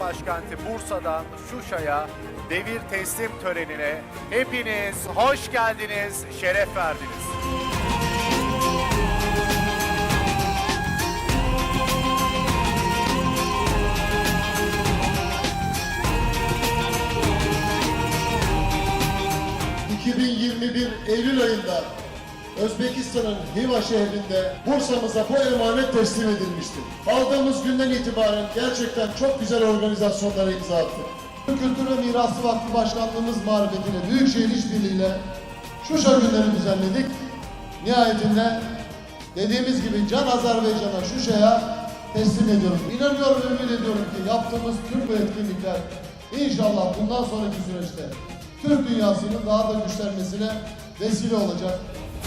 başkenti Bursa'dan Şuşa'ya devir teslim törenine hepiniz hoş geldiniz, şeref verdiniz. ...2021 Eylül ayında Özbekistan'ın Hiva şehrinde Bursa'mıza bu emanet teslim edilmiştir. Aldığımız günden itibaren gerçekten çok güzel organizasyonlara imza attık. Kültür ve Mirası Vakfı Başkanlığımız marifetiyle Büyükşehir İşbirliği'yle Şuşa günleri düzenledik. Nihayetinde dediğimiz gibi Can Azerbaycan'a Şuşa'ya teslim ediyoruz. İnanıyorum ümit ediyorum ki yaptığımız tüm bu etkinlikler inşallah bundan sonraki süreçte Türk dünyasının daha da güçlenmesine vesile olacak.